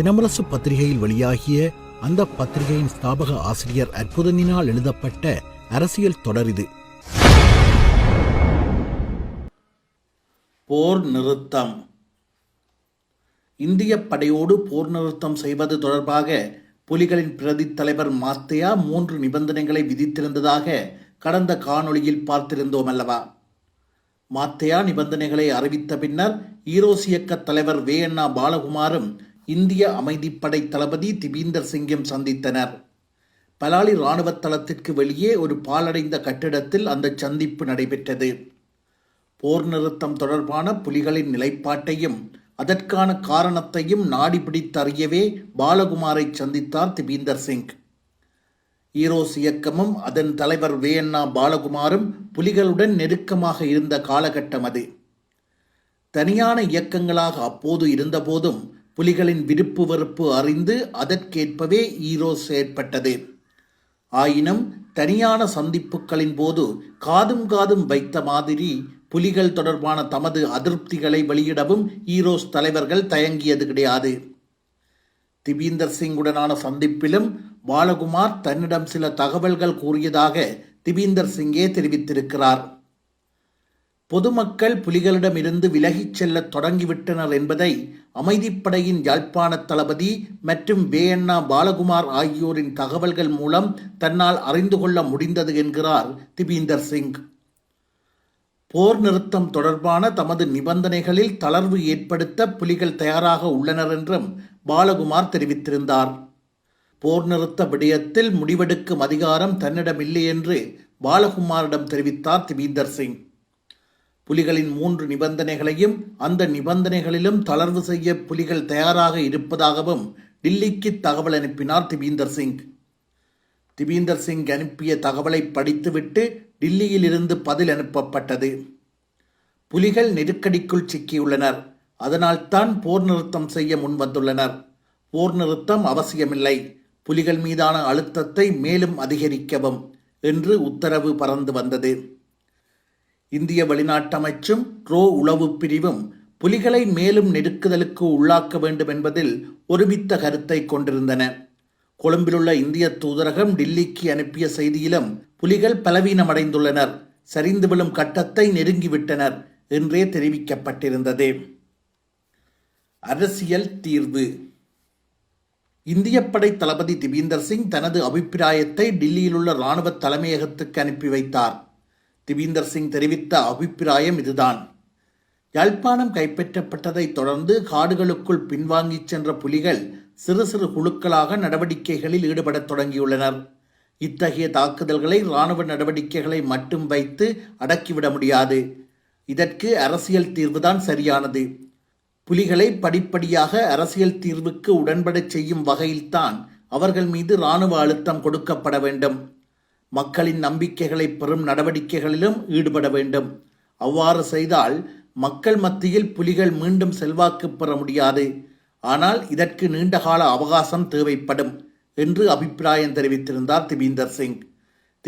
தினமரசு பத்திரிகையில் வெளியாகிய அந்த பத்திரிகையின் ஸ்தாபக ஆசிரியர் அற்புதனினால் எழுதப்பட்ட அரசியல் தொடர் இது. போர் நிறுத்தம். இந்திய படையோடு போர் நிறுத்தம் செய்வது தொடர்பாக புலிகளின் பிரதி தலைவர் மாத்தையா மூன்று நிபந்தனைகளை விதித்திருந்ததாக கடந்த காணொளியில் பார்த்திருந்தோம் அல்லவா மாத்தையா நிபந்தனைகளை அறிவித்த பின்னர் ஈரோஸ் இயக்க தலைவர் வே அண்ணா பாலகுமாரும் இந்திய அமைதிப்படை தளபதி திபீந்தர் சிங்கும் சந்தித்தனர். பலாலி இராணுவ தளத்திற்கு வெளியே ஒரு பாலடைந்த கட்டிடத்தில் அந்த சந்திப்பு நடைபெற்றது. போர் நிறுத்தம் தொடர்பான புலிகளின் நிலைப்பாட்டையும் அதற்கான காரணத்தையும் நாடி பிடித்தறியவே பாலகுமாரை சந்தித்தார் திபீந்தர் சிங். ஈரோஸ் இயக்கமும் அதன் தலைவர் வே. அண்ணா பாலகுமாரும் புலிகளுடன் நெருக்கமாக இருந்த காலகட்டம் அது. தனியான இயக்கங்களாக அப்போது இருந்தபோதும் புலிகளின் விருப்பு வெறுப்பு அறிந்து அதற்கேற்பவே ஈரோஸ் செயற்பட்டது. ஆயினும் தனியான சந்திப்புகளின் போது காதும் காதும் வைத்த மாதிரி புலிகள் தொடர்பான தமது அதிருப்திகளை வெளியிடவும் ஈரோஸ் தலைவர்கள் தயங்கியது கிடையாது. திபீந்தர் சிங்குடனான சந்திப்பிலும் பாலகுமார் தன்னிடம் சில தகவல்கள் கூறியதாக திபீந்தர் சிங்கே தெரிவித்திருக்கிறார். பொதுமக்கள் புலிகளிடமிருந்து விலகிச் செல்ல தொடங்கிவிட்டனர் என்பதை அமைதிப்படையின் யாழ்ப்பாண தளபதி மற்றும் வேயண்ணா பாலகுமார் ஆகியோரின் தகவல்கள் மூலம் தன்னால் அறிந்து கொள்ள முடிந்தது என்கிறார் திபீந்தர் சிங். போர் நிறுத்தம் தொடர்பான தமது நிபந்தனைகளில் தளர்வு ஏற்படுத்த புலிகள் தயாராக உள்ளனர் என்றும் பாலகுமார் தெரிவித்திருந்தார். போர் நிறுத்த விடயத்தில் முடிவெடுக்கும் அதிகாரம் தன்னிடமில்லை என்று பாலகுமாரிடம் தெரிவித்தார் திபீந்தர் சிங். புலிகளின் மூன்று நிபந்தனைகளையும் அந்த நிபந்தனைகளிலும் தளர்வு செய்ய புலிகள் தயாராக இருப்பதாகவும் டில்லிக்கு தகவல் அனுப்பினார் திபீந்தர் சிங். திபீந்தர் சிங் அனுப்பிய தகவலை படித்துவிட்டு டில்லியில் இருந்து பதில் அனுப்பப்பட்டது. புலிகள் நெருக்கடிக்குள் சிக்கியுள்ளனர். அதனால்தான் போர் நிறுத்தம் செய்ய முன்வந்துள்ளனர். போர் நிறுத்தம் அவசியமில்லை. புலிகள் மீதான அழுத்தத்தை மேலும் அதிகரிக்கவும் என்று உத்தரவு பறந்து வந்தது. இந்திய வெளிநாட்டமைச்சும் ரோ உளவு பிரிவும் புலிகளை மேலும் நெருக்குதலுக்கு உள்ளாக்க வேண்டும் என்பதில் ஒருமித்த கருத்தை கொண்டிருந்தன. கொழும்பிலுள்ள இந்திய தூதரகம் டில்லிக்கு அனுப்பிய செய்தியிலும் புலிகள் பலவீனமடைந்துள்ளனர் சரிந்து விழும் கட்டத்தை நெருங்கிவிட்டனர் என்றே தெரிவிக்கப்பட்டிருந்தது. அரசியல் தீர்வு. இந்திய படை தளபதி திபீந்தர் சிங் தனது அபிப்பிராயத்தை டில்லியிலுள்ள இராணுவ தலைமையகத்துக்கு அனுப்பி வைத்தார். திவீந்தர் சிங் தெரிவித்த அபிப்பிராயம் இதுதான். யாழ்ப்பாணம் கைப்பற்றப்பட்டதைத் தொடர்ந்து காடுகளுக்குள் பின்வாங்கிச் சென்ற புலிகள் சிறு சிறு குழுக்களாக நடவடிக்கைகளில் ஈடுபடத் தொடங்கியுள்ளனர். இத்தகைய தாக்குதல்களை இராணுவ நடவடிக்கைகளை மட்டும் வைத்து அடக்கிவிட முடியாது. இதற்கு அரசியல் தீர்வுதான் சரியானது. புலிகளை படிப்படியாக அரசியல் தீர்வுக்கு உடன்படச் செய்யும் வகையில்தான் அவர்கள் மீது இராணுவ அழுத்தம் கொடுக்கப்பட வேண்டும். மக்களின் நம்பிக்கைகளை பெறும் நடவடிக்கைகளிலும் ஈடுபட வேண்டும். அவ்வாறு செய்தால் மக்கள் மத்தியில் புலிகள் மீண்டும் செல்வாக்கு பெற முடியாது. ஆனால் இதற்கு நீண்டகால அவகாசம் தேவைப்படும் என்று அபிப்பிராயம் தெரிவித்திருந்தார் திபீந்தர் சிங்.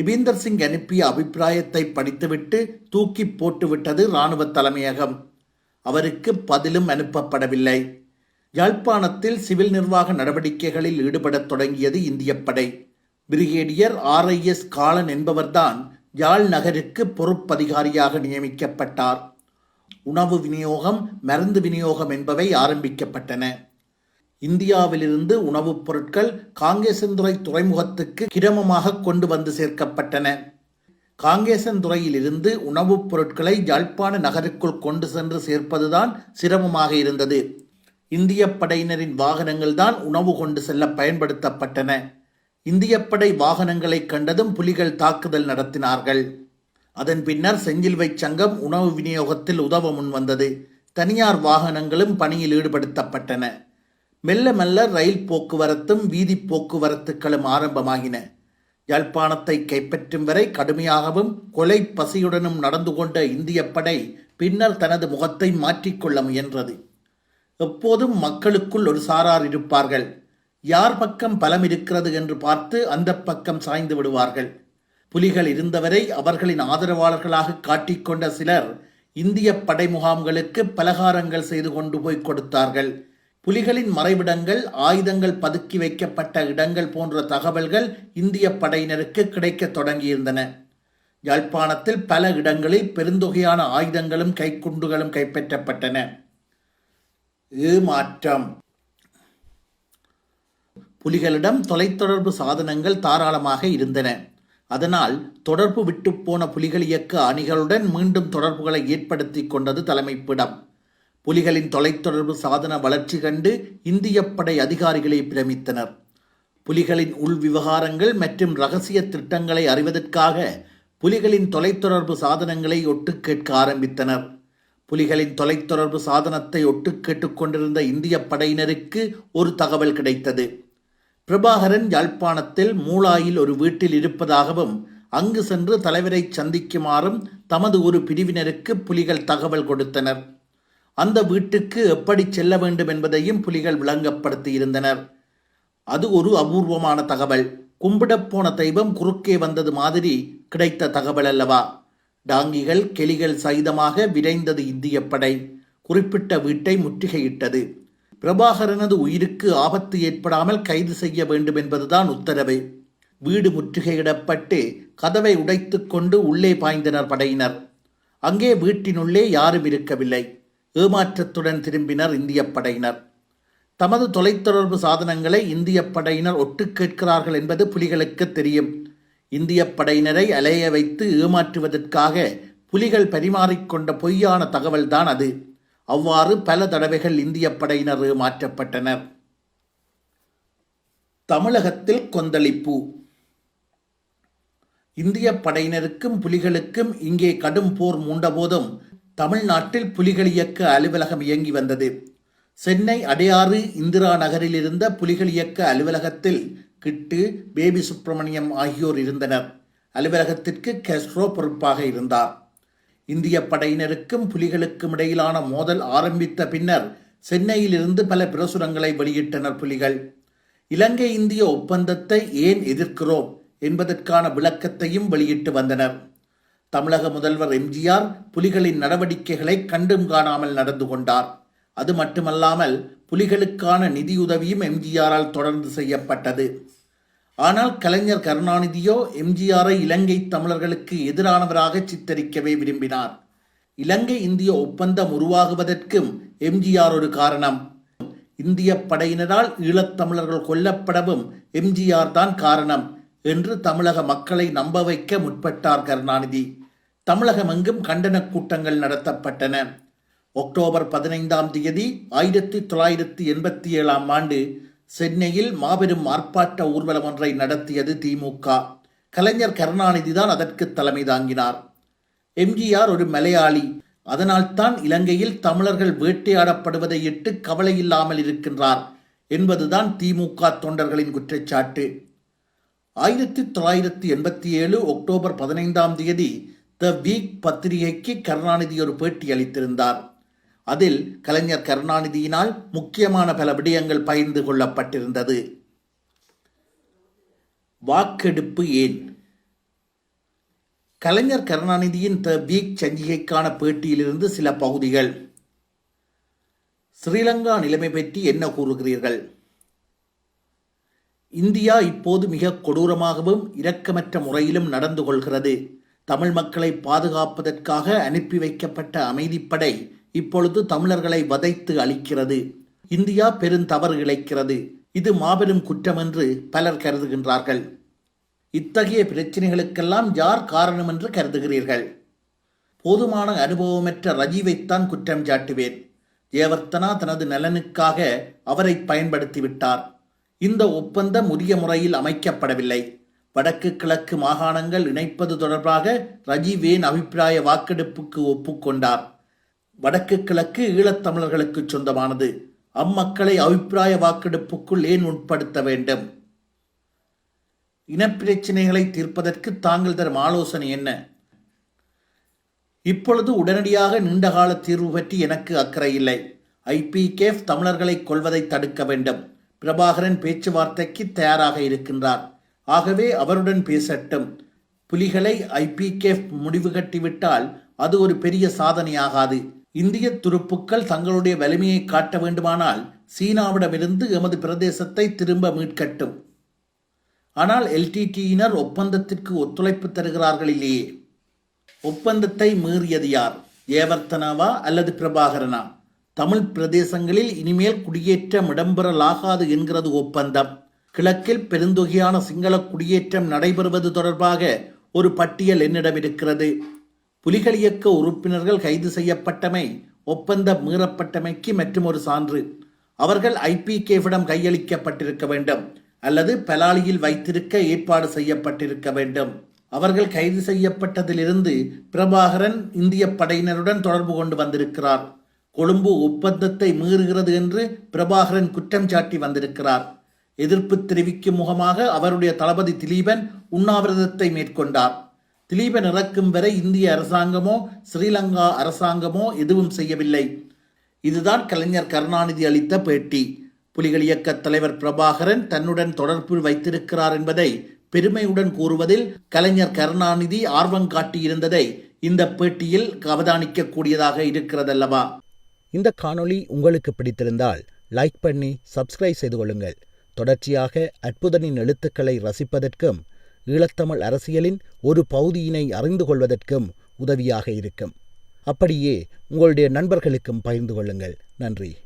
திபீந்தர் சிங் அனுப்பிய அபிப்பிராயத்தை படித்துவிட்டு தூக்கி போட்டுவிட்டது இராணுவ தலைமையகம். அவருக்கு பதிலும் அனுப்பப்படவில்லை. யாழ்ப்பாணத்தில் சிவில் நிர்வாக நடவடிக்கைகளில் ஈடுபடத் தொடங்கியது இந்திய படை. பிரிகேடியர் ஆர்ஐஎஸ் காலன் என்பவர்தான் யாழ் நகருக்கு பொறுப்பதிகாரியாக நியமிக்கப்பட்டார். உணவு விநியோகம் மருந்து விநியோகம் என்பவை ஆரம்பிக்கப்பட்டன. இந்தியாவிலிருந்து உணவுப் பொருட்கள் காங்கேசன்துறை துறைமுகத்துக்கு கிரமமாக கொண்டு வந்து சேர்க்கப்பட்டன. காங்கேசன்துறையிலிருந்து உணவுப் பொருட்களை யாழ்ப்பாண நகருக்குள் கொண்டு சென்று சேர்ப்பதுதான் சிரமமாக இருந்தது. இந்திய படையினரின் வாகனங்கள் தான் உணவு கொண்டு செல்ல பயன்படுத்தப்பட்டன. இந்திய படை வாகனங்களை கண்டதும் புலிகள் தாக்குதல் நடத்தினார்கள். அதன் பின்னர் செஞ்சிலுவை சங்கம் உணவு விநியோகத்தில் உதவ முன்வந்தது தனியார் வாகனங்களும் பணியில் ஈடுபடுத்தப்பட்டன. மெல்ல மெல்ல ரயில் போக்குவரத்தும் வீதி போக்குவரத்துக்களும் ஆரம்பமாகின. யாழ்ப்பாணத்தை கைப்பற்றும் வரை கடுமையாகவும் கொலை பசியுடனும் நடந்து கொண்ட இந்திய படை பின்னர் தனது முகத்தை மாற்றிக்கொள்ள முயன்றது. எப்போதும் மக்களுக்குள் ஒரு சாரார் இருப்பார்கள். யார் பக்கம் பலம் இருக்கிறது என்று பார்த்து அந்த பக்கம் சாய்ந்து விடுவார்கள். புலிகள் இருந்தவரை அவர்களின் ஆதரவாளர்களாக காட்டிக்கொண்ட சிலர் இந்திய படை முகாம்களுக்கு பலகாரங்கள் செய்து கொண்டு போய் கொடுத்தார்கள். புலிகளின் மறைவிடங்கள் ஆயுதங்கள் பதுக்கி வைக்கப்பட்ட இடங்கள் போன்ற தகவல்கள் இந்திய படையினருக்கு கிடைக்கத் தொடங்கியிருந்தன. யாழ்ப்பாணத்தில் பல இடங்களில் பெருந்தொகையான ஆயுதங்களும் கைக்குண்டுகளும் கைப்பற்றப்பட்டன. ஏமாற்றம். புலிகளிடம் தொலைத்தொடர்பு சாதனங்கள் தாராளமாக இருந்தன. அதனால் தொடர்பு விட்டுப்போன புலிகள் இயக்க அணிகளுடன் மீண்டும் தொடர்புகளை ஏற்படுத்தி கொண்டது தலைமைப்பிடம். புலிகளின் தொலைத்தொடர்பு சாதன வளர்ச்சி கண்டு இந்திய படை அதிகாரிகளை பிரமித்தனர். புலிகளின் உள் விவகாரங்கள் மற்றும் ரகசிய திட்டங்களை அறிவதற்காக புலிகளின் தொலைத்தொடர்பு சாதனங்களை ஒட்டு கேட்க ஆரம்பித்தனர். புலிகளின் தொலைத்தொடர்பு சாதனத்தை ஒட்டு கேட்டுக்கொண்டிருந்த இந்திய படையினருக்கு ஒரு தகவல் கிடைத்தது. பிரபாகரன் யாழ்ப்பாணத்தில் மூளாயில் ஒரு வீட்டில் இருப்பதாகவும் அங்கு சென்று தலைவரை சந்திக்குமாறும் தமது ஒரு பிரிவினருக்கு புலிகள் தகவல் கொடுத்தனர். அந்த வீட்டுக்கு எப்படி செல்ல வேண்டும் என்பதையும் புலிகள் விளங்கப்படுத்தியிருந்தனர். அது ஒரு அபூர்வமான தகவல். கும்பிடப்போன தெய்வம் குறுக்கே வந்தது மாதிரி கிடைத்த தகவல் அல்லவா? டாங்கிகள் கெளிகள் சகிதமாக விரைந்தது இந்திய படை. குறிப்பிட்ட வீட்டை முற்றுகையிட்டது. பிரபாகரனது உயிருக்கு ஆபத்து ஏற்படாமல் கைது செய்ய வேண்டும் என்பதுதான் உத்தரவு. வீடு முற்றுகையிடப்பட்டு கதவை உடைத்துக்கொண்டு உள்ளே பாய்ந்தனர் படையினர். அங்கே வீட்டினுள்ளே யாரும் இருக்கவில்லை. ஏமாற்றத்துடன் திரும்பினர் இந்திய படையினர். தமது தொலைத்தொடர்பு சாதனங்களை இந்திய படையினர் ஒட்டு கேட்கிறார்கள் என்பது புலிகளுக்கு தெரியும். இந்திய படையினரை அலைய வைத்து ஏமாற்றுவதற்காக புலிகள் பரிமாறிக்கொண்ட பொய்யான தகவல்தான் அது. அவ்வாறு பல தடவைகள் இந்திய படையினர் மாற்றப்பட்டனர். தமிழகத்தில் கொந்தளிப்பு. இந்திய படையினருக்கும் புலிகளுக்கும் இங்கே கடும் போர் மூண்டபோதும் தமிழ்நாட்டில் புலிகள் இயக்க அலுவலகம் இயங்கி வந்தது. சென்னை அடையாறு இந்திரா நகரில் இருந்த புலிகள் இயக்க அலுவலகத்தில் கிட்டு பேபி சுப்பிரமணியம் ஆகியோர் இருந்தனர். அலுவலகத்திற்கு கெஸ்ட்ரோ பொறுப்பாக இருந்தார். இந்திய படையினருக்கும் புலிகளுக்கும் இடையிலான மோதல் ஆரம்பித்த பின்னர் சென்னையிலிருந்து பல பிரசுரங்களை வெளியிட்டனர் புலிகள். இலங்கை இந்திய ஒப்பந்தத்தை ஏன் எதிர்க்கிறோம் என்பதற்கான விளக்கத்தையும் வெளியிட்டு வந்தனர். தமிழக முதல்வர் எம்ஜிஆர் புலிகளின் நடவடிக்கைகளை கண்டும் காணாமல் நடந்து கொண்டார். அது மட்டுமல்லாமல் புலிகளுக்கான நிதியுதவியும் எம்ஜிஆரால் தொடர்ந்து செய்யப்பட்டது. ஆனால் கலைஞர் கருணாநிதியோ எம்ஜிஆரை இலங்கை தமிழர்களுக்கு எதிரானவராக சித்தரிக்கவே விரும்பினார். இலங்கை இந்திய ஒப்பந்தம் உருவாகுவதற்கும் எம்ஜிஆர் ஒரு காரணம். இந்திய படையினரால் ஈழத்தமிழர்கள் கொல்லப்படவும் எம்ஜிஆர் தான் காரணம் என்று தமிழக மக்களை நம்ப வைக்க முற்பட்டார் கருணாநிதி. தமிழகம் எங்கும் கண்டன கூட்டங்கள் நடத்தப்பட்டன. அக்டோபர் பதினைந்தாம் தேதி ஆயிரத்தி தொள்ளாயிரத்தி எண்பத்தி ஏழாம் ஆண்டு சென்னையில் மாபெரும் ஆர்ப்பாட்ட ஊர்வலம் ஒன்றை நடத்தியது திமுக. கலைஞர் கருணாநிதி தான் அதற்கு தலைமை தாங்கினார். எம்ஜிஆர் ஒரு மலையாளி. அதனால்தான் இலங்கையில் தமிழர்கள் வேட்டையாடப்படுவதை இட்டு கவலை இல்லாமல் இருக்கின்றார் என்பதுதான் திமுக தொண்டர்களின் குற்றச்சாட்டு. ஆயிரத்தி தொள்ளாயிரத்தி எண்பத்தி ஏழு அக்டோபர் பதினைந்தாம் தேதி த வீக் பத்திரிகைக்கு கருணாநிதி ஒரு பேட்டி அளித்திருந்தார். அதில் கலைஞர் கருணாநிதியினால் முக்கியமான பல விடயங்கள் பகிர்ந்து கொள்ளப்பட்டிருந்தது. வாக்கெடுப்பு ஏன்? கலைஞர் கருணாநிதியின் த வீக் சஞ்சிகைக்கான பேட்டியிலிருந்து சில பகுதிகள். ஸ்ரீலங்கா நிலைமை பற்றி என்ன கூறுகிறீர்கள்? இந்தியா இப்போது மிக கொடூரமாகவும் இரக்கமற்ற முறையிலும் நடந்து கொள்கிறது. தமிழ் மக்களை பாதுகாப்பதற்காக அனுப்பி வைக்கப்பட்ட அமைதிப்படை இப்பொழுது தமிழர்களை வதைத்து அளிக்கிறது இந்தியா பெருந்தவறு இழைக்கிறது. இது மாபெரும் குற்றம் என்று பலர் கருதுகின்றார்கள். இத்தகைய பிரச்சனைகளுக்கெல்லாம் யார் காரணம் என்று கருதுகிறீர்கள்? போதுமான அனுபவமற்ற ரஜீவைத்தான் குற்றம் சாட்டுவேன். ஜெயவர்த்தனா தனது நலனுக்காக அவரை பயன்படுத்திவிட்டார். இந்த ஒப்பந்தம் உரிய முறையில் அமைக்கப்படவில்லை. வடக்கு கிழக்கு மாகாணங்கள் இணைப்பது தொடர்பாக ரஜீவேன் அபிப்பிராய வாக்கெடுப்புக்கு ஒப்புக்கொண்டார். வடக்கு கிழக்கு ஈழத்தமிழர்களுக்கு சொந்தமானது. அம்மக்களை அபிப்பிராய வாக்கெடுப்புக்குள் ஏன் உட்படுத்த வேண்டும்? இனப்பிரச்சினைகளை தீர்ப்பதற்கு தாங்கள் தரும் ஆலோசனை என்ன? இப்பொழுது உடனடியாக நீண்டகால தீர்வு பற்றி எனக்கு அக்கறை இல்லை. ஐபிகேஃப் தமிழர்களை கொள்வதை தடுக்க வேண்டும். பிரபாகரன் பேச்சுவார்த்தைக்கு தயாராக இருக்கின்றார். ஆகவே அவருடன் பேசட்டும். புலிகளை ஐபிகேஃப் முடிவு கட்டிவிட்டால் அது ஒரு பெரிய சாதனையாகாது. இந்திய துருப்புக்கள் தங்களுடைய வலிமையை காட்ட வேண்டுமானால் சீனாவிடமிருந்து எமது பிரதேசத்தை திரும்ப மீட்கட்டும். ஆனால் எல்டிடியினர் ஒப்பந்தத்திற்கு ஒத்துழைப்பு தருகிறார்கள் இல்லையே? ஒப்பந்தத்தை மீறியது யார்? ஏவர்த்தனாவா அல்லது பிரபாகரனா? தமிழ் பிரதேசங்களில் இனிமேல் குடியேற்றம் இடம்பெறலாகாது என்கிறது ஒப்பந்தம். கிழக்கில் பெருந்தொகையான சிங்கள குடியேற்றம் நடைபெறுவது தொடர்பாக ஒரு பட்டியல் என்னிடம் இருக்கிறது. புலிகள் இயக்க உறுப்பினர்கள் கைது செய்யப்பட்டமை ஒப்பந்தம் மீறப்பட்டமைக்கு மற்றும் ஒரு சான்று. அவர்கள் ஐபிகேவிடம் கையளிக்கப்பட்டிருக்க வேண்டும் அல்லது பலாலியில் வைத்திருக்க ஏற்பாடு செய்யப்பட்டிருக்க வேண்டும். அவர்கள் கைது செய்யப்பட்டதிலிருந்து பிரபாகரன் இந்திய படையினருடன் தொடர்பு கொண்டு வந்திருக்கிறார். கொழும்பு ஒப்பந்தத்தை மீறுகிறது என்று பிரபாகரன் குற்றம் சாட்டி வந்திருக்கிறார். எதிர்ப்பு தெரிவிக்கும் முகமாக அவருடைய தளபதி திலீபன் உண்ணாவிரதத்தை மேற்கொண்டார். திலீபன் இறக்கும் வரை இந்திய அரசாங்கமோ ஸ்ரீலங்கா அரசாங்கமோ எதுவும் செய்யவில்லை. இதுதான் கலைஞர் கருணாநிதி அளித்த பேட்டி. புலிகள் இயக்க தலைவர் பிரபாகரன் தன்னுடன் தொடர்பு வைத்திருக்கிறார் என்பதை பெருமையுடன் கூறுவதில் கலைஞர் கருணாநிதி ஆர்வம் காட்டியிருந்ததை இந்த பேட்டியில் அவதானிக்க கூடியதாக இருக்கிறதல்லவா? இந்த காணொளி உங்களுக்கு பிடித்திருந்தால் லைக் பண்ணி சப்ஸ்கிரைப் செய்து கொள்ளுங்கள். தொடர்ச்சியாக அற்புதனின் எழுத்துக்களை ரசிப்பதற்கும் ஈழத்தமிழ் அரசியலின் ஒரு பகுதியினை அறிந்து கொள்வதற்கும் உதவியாக இருக்கும். அப்படியே உங்களுடைய நண்பர்களுக்கும் பகிர்ந்து கொள்ளுங்கள். நன்றி.